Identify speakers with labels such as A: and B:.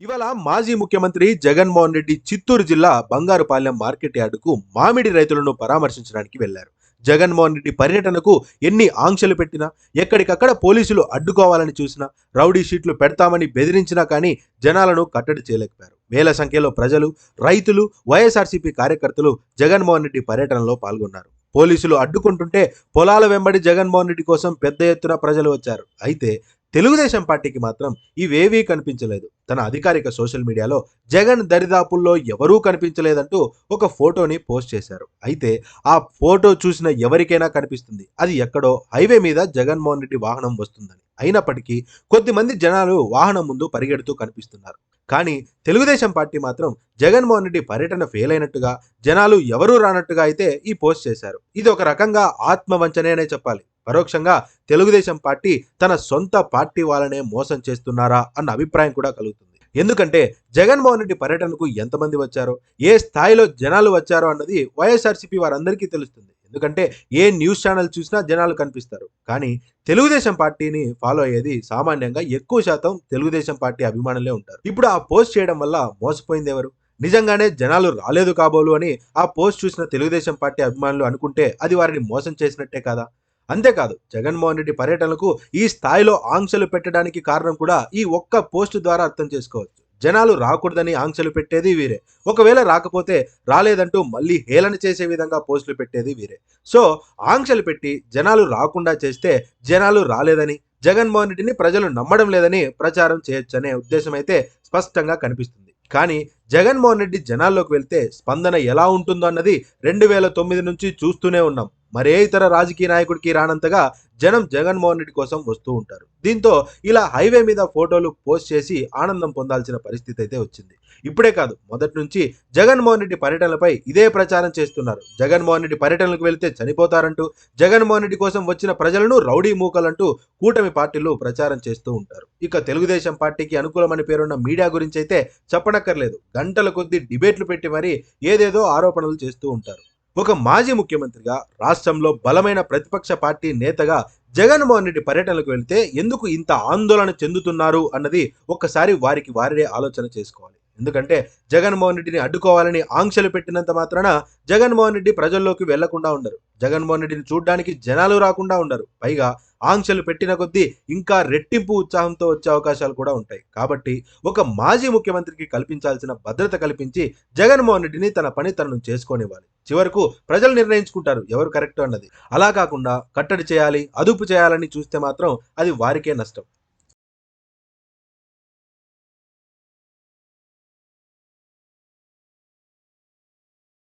A: ఇవాళ మాజీ ముఖ్యమంత్రి జగన్మోహన్ రెడ్డి చిత్తూరు జిల్లా బంగారుపాలెం మార్కెట్ యార్డుకు మామిడి రైతులను పరామర్శించడానికి వెళ్ళారు జగన్మోహన్ రెడ్డి పర్యటనకు ఎన్ని ఆంక్షలు పెట్టినా ఎక్కడికక్కడ పోలీసులు అడ్డుకోవాలని చూసినా రౌడీ షీట్లు పెడతామని బెదిరించినా కానీ జనాలను కట్టడి చేయలేకపోయారు. వేల సంఖ్యలో ప్రజలు రైతులు వైఎస్ఆర్సీపీ కార్యకర్తలు జగన్మోహన్ రెడ్డి పర్యటనలో పాల్గొన్నారు. పోలీసులు అడ్డుకుంటుంటే పొలాల వెంబడి జగన్మోహన్ రెడ్డి కోసం పెద్ద ఎత్తున ప్రజలు వచ్చారు. అయితే తెలుగుదేశం పార్టీకి మాత్రం ఇవేవీ కనిపించలేదు. తన అధికారిక సోషల్ మీడియాలో జగన్ దరిదాపుల్లో ఎవరూ కనిపించలేదంటూ ఒక ఫోటోని పోస్ట్ చేశారు. అయితే ఆ ఫోటో చూసిన ఎవరికైనా కనిపిస్తుంది. అది ఎక్కడో హైవే మీద జగన్మోహన్ రెడ్డి వాహనం వస్తుందని. అయినప్పటికీ కొద్దిమంది జనాలు వాహనం ముందు పరిగెడుతూ కనిపిస్తున్నారు. కానీ తెలుగుదేశం పార్టీ మాత్రం జగన్మోహన్ రెడ్డి పర్యటన ఫెయిల్ అయినట్టుగా జనాలు ఎవరూ రానట్టుగా అయితే ఈ పోస్ట్ చేశారు. ఇది ఒక రకంగా ఆత్మవంచనే చెప్పాలి. పరోక్షంగా తెలుగుదేశం పార్టీ తన సొంత పార్టీ వాళ్ళనే మోసం చేస్తున్నారా అన్న అభిప్రాయం కూడా కలుగుతుంది. ఎందుకంటే జగన్మోహన్ రెడ్డి పర్యటనకు ఎంతమంది వచ్చారో? ఏ స్థాయిలో జనాలు వచ్చారో అన్నది వైఎస్ఆర్సీపీ వారందరికీ తెలుస్తుంది. ఎందుకంటే ఏ న్యూస్ ఛానల్ చూసినా జనాలు కనిపిస్తారు. కానీ తెలుగుదేశం పార్టీని ఫాలో అయ్యేది సామాన్యంగా ఎక్కువ శాతం తెలుగుదేశం పార్టీ అభిమానులే ఉంటారు. ఇప్పుడు ఆ పోస్ట్ చేయడం వల్ల మోసపోయింది ఎవరు? నిజంగానే జనాలు రాలేదు కాబోలు అని ఆ పోస్ట్ చూసిన తెలుగుదేశం పార్టీ అభిమానులు అనుకుంటే అది వారిని మోసం చేసినట్టే కదా? అంతేకాదు జగన్మోహన్ రెడ్డి పర్యటనకు ఈ స్థాయిలో ఆంక్షలు పెట్టడానికి కారణం కూడా ఈ ఒక్క పోస్ట్ ద్వారా అర్థం చేసుకోవచ్చు. జనాలు రాకూడదని ఆంక్షలు పెట్టేది వీరే. ఒకవేళ రాకపోతే రాలేదంటూ మళ్ళీ హేళన చేసే విధంగా పోస్టులు పెట్టేది వీరే. సో ఆంక్షలు పెట్టి జనాలు రాకుండా చేస్తే జనాలు రాలేదని జగన్మోహన్ రెడ్డిని ప్రజలు నమ్మడం లేదని ప్రచారం చేయొచ్చనే ఉద్దేశం అయితే స్పష్టంగా కనిపిస్తుంది. కానీ జగన్మోహన్ రెడ్డి జనాల్లోకి వెళ్తే స్పందన ఎలా ఉంటుందో అన్నది రెండు వేల తొమ్మిది నుంచి చూస్తూనే ఉన్నాం. మరే ఇతర రాజకీయ నాయకుడికి రానంతగా జనం జగన్మోహన్ రెడ్డి కోసం వస్తూ ఉంటారు. దీంతో ఇలా హైవే మీద ఫోటోలు పోస్ట్ చేసి ఆనందం పొందాల్సిన పరిస్థితి అయితే వచ్చింది. ఇప్పుడే కాదు మొదటి నుంచి జగన్మోహన్ రెడ్డి పర్యటనలపై ఇదే ప్రచారం చేస్తున్నారు. జగన్మోహన్ రెడ్డి పర్యటనలకు వెళ్తే చనిపోతారంటూ జగన్మోహన్ రెడ్డి కోసం వచ్చిన ప్రజలను రౌడీ మూకలంటూ కూటమి పార్టీలు ప్రచారం చేస్తూ ఉంటారు. ఇక తెలుగుదేశం పార్టీకి అనుకూలమని పేరున్న మీడియా గురించి అయితే చెప్పనక్కర్లేదు. గంటల కొద్దీ డిబేట్లు పెట్టి మరీ ఏదేదో ఆరోపణలు చేస్తూ ఉంటారు. ఒక మాజీ ముఖ్యమంత్రిగా రాష్ట్రంలో బలమైన ప్రతిపక్ష పార్టీ నేతగా జగన్మోహన్ రెడ్డి పర్యటనకు వెళ్తే ఎందుకు ఇంత ఆందోళన చెందుతున్నారు అన్నది ఒక్కసారి వారికి వారే ఆలోచన చేసుకోవాలి. ఎందుకంటే జగన్మోహన్ రెడ్డిని అడ్డుకోవాలని ఆంక్షలు పెట్టినంత మాత్రాన జగన్మోహన్ రెడ్డి ప్రజల్లోకి వెళ్ళకుండా ఉండరు. జగన్మోహన్ రెడ్డిని చూడడానికి జనాలు రాకుండా ఉండరు. పైగా ఆంక్షలు పెట్టిన కొద్దీ ఇంకా రెట్టింపు ఉత్సాహంతో వచ్చే అవకాశాలు కూడా ఉంటాయి. కాబట్టి ఒక మాజీ ముఖ్యమంత్రికి కల్పించాల్సిన భద్రత కల్పించి జగన్మోహన్ రెడ్డిని తన పని తనను చేసుకోనివ్వాలి. చివరకు ప్రజలు నిర్ణయించుకుంటారు. ఎవరు కరెక్ట్ అన్నది. అలా కాకుండా కట్టడి చేయాలి అదుపు చేయాలని చూస్తే మాత్రం అది వారికే నష్టం.